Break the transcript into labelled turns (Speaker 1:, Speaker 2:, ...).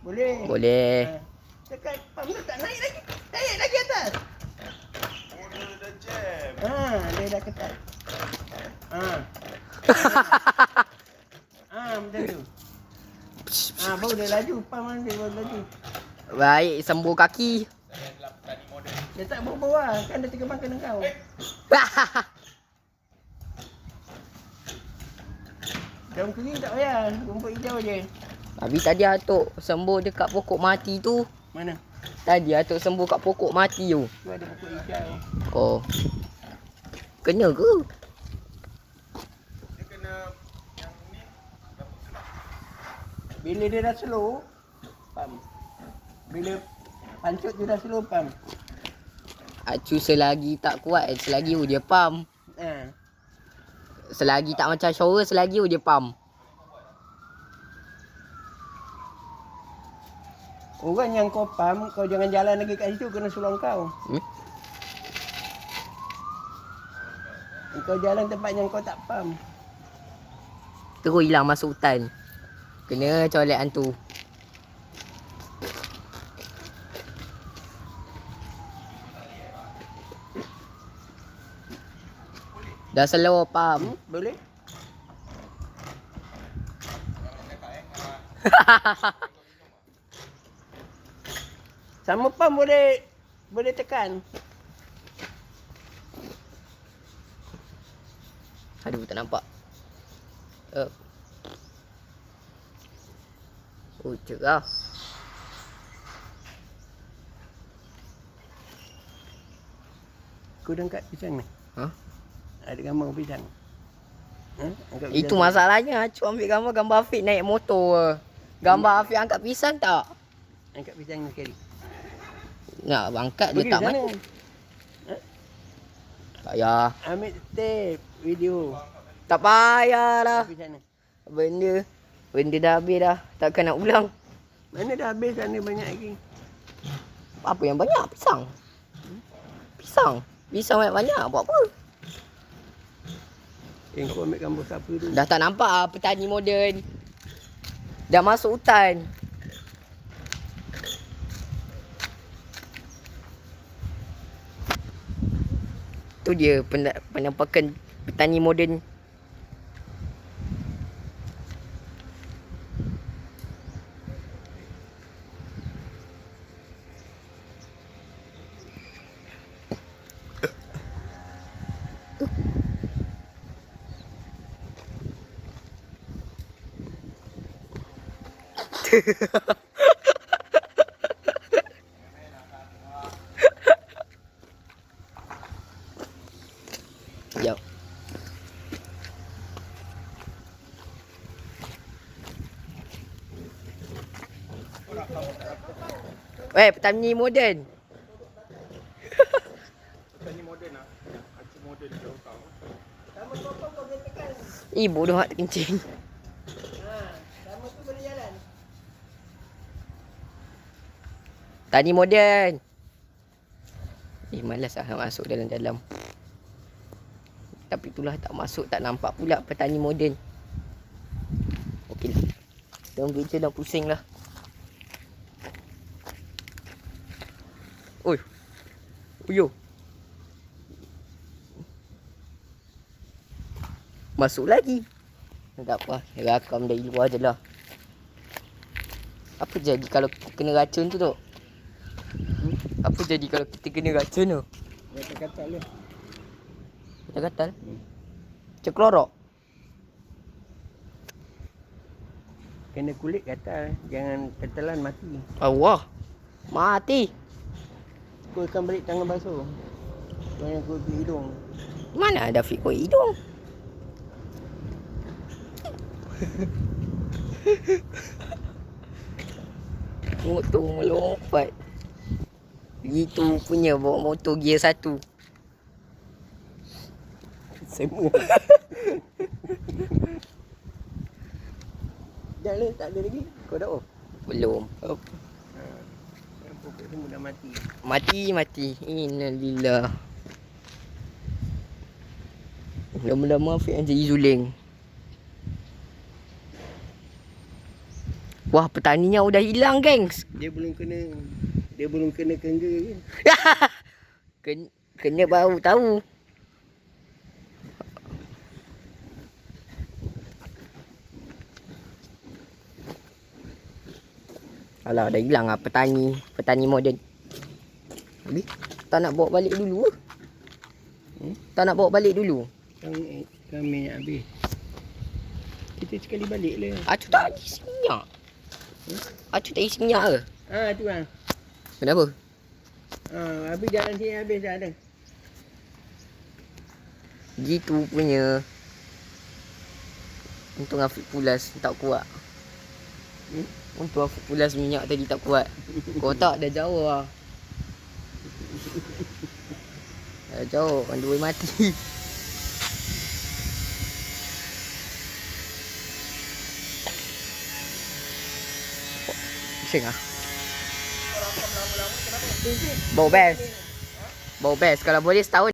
Speaker 1: Boleh.
Speaker 2: Boleh.
Speaker 1: Ha. Tekan pam tu tak naik lagi. Naik lagi atas. Ha, dia dah ketat. Ha. ha, macam tu. Ha, baru dia laju. Pam mana dia baru laju.
Speaker 2: Baik, sembuh kaki.
Speaker 1: Dia tak lah. Kan dia terkembang kena kau. Daun kering tak payah. Rumput hijau je.
Speaker 2: Habis tadi atuk sembuh dekat pokok mati tu.
Speaker 1: Mana?
Speaker 2: Tadi atuk sembuh kat pokok mati tu.
Speaker 1: Tu ada pokok hijau.
Speaker 2: Oh. Kena ke?
Speaker 1: Bila dia dah slow, pam. Bila pancut dia dah slow, pam.
Speaker 2: Acu selagi tak kuat, eh, selagi dia pam.
Speaker 1: Ha.
Speaker 2: Selagi tak macam shower, selagi dia pam.
Speaker 1: Orang yang kau pam, kau jangan jalan lagi kat situ, kena sulang kau.
Speaker 2: Hmm?
Speaker 1: Kau jalan tempat yang kau tak pam.
Speaker 2: Terus hilang masuk hutan. Kena colek hantu. Dah slow pam.
Speaker 1: Hmm? Boleh? Sama pam boleh boleh tekan.
Speaker 2: Aduh tak nampak. Uh. Oh cerah.
Speaker 1: Kau dah angkat pisang ni.
Speaker 2: Ha?
Speaker 1: Ada gambar pisang. Ha? Angkat
Speaker 2: Itu masalahnya. Acu ambil gambar gambar Afiq naik motor. Gambar Afiq angkat pisang tak?
Speaker 1: Angkat pisang ni sekali.
Speaker 2: Nak angkat dia tak
Speaker 1: sana.
Speaker 2: main. Tak payah.
Speaker 1: Ambil tape video.
Speaker 2: Tak payahlah. Benda. Benda dah habis dah. Takkan nak ulang.
Speaker 1: Mana dah habis sana banyak lagi.
Speaker 2: Apa yang banyak? Pisang. Pisang. Pisang banyak-banyak. Buat apa?
Speaker 1: Eh, kau ambil gambar siapa tu?
Speaker 2: Dah tak nampak ah petani moden. Dah masuk hutan. Tu dia pena- penampakan petani moden. Jap. Weh, petani moden.
Speaker 1: Tani moden ah. Aku moden jauh kau. Sama kau kau boleh tekan.
Speaker 2: Ih, bodoh hak kencing.
Speaker 1: Ha, sama tu boleh jalan.
Speaker 2: Tani moden. Eh, malas lah nak masuk dalam-dalam. Tapi itulah tak masuk, tak nampak pula petani moden. Okey lah. Kita ambil je dah pusing lah. Oi. Uyo. Masuk lagi. Tak apa, rakam dari luar je lah. Apa jadi kalau kita kena racun tu tu? Hmm? Apa jadi kalau kita kena racun tu?
Speaker 1: Dia kata dia.
Speaker 2: Kita gatal. Macam klorok.
Speaker 1: Kena kulit gatal, jangan ketelan mati.
Speaker 2: Allah. Mati.
Speaker 1: Kau akan balik tangan basuh. Kau yang kau pergi hidung.
Speaker 2: Mana ada Fik kau hidung? Motor melompat. Itu punya bawa motor gear satu.
Speaker 1: Semua. Jangan tak ada lagi. Kau dah off.
Speaker 2: Belum. Oh,
Speaker 1: Ha. Yang pokok semua dah mati.
Speaker 2: Mati mati. Innalillah. Lama-lama Afiq yang jadi zuling. Wah, petaninya udah hilang, gengs.
Speaker 1: Dia belum kena dia belum kena kengga.
Speaker 2: Ken, kena baru tahu. Alah, dah hilang lah petani, petani moden. Habis, tak nak bawa balik dulu ke? Hmm? Tak nak bawa balik dulu.
Speaker 1: Kang eh, minyak habis. Kita sekali balik lah.
Speaker 2: Acu tak isi minyak. Acu tak isi minyak ke?
Speaker 1: Ah tu bang.
Speaker 2: Kenapa?
Speaker 1: Ah habis jalan sini habis dah ada.
Speaker 2: Gitu punya. Untung Afiq pulas tak kuat.
Speaker 1: Hmm?
Speaker 2: Untung Afiq pulas minyak tadi tak kuat. Kau tak dah jauh lah. Dah jauh kan dua mati. Bising ah. Bau best. Bau best. Kalau boleh setahun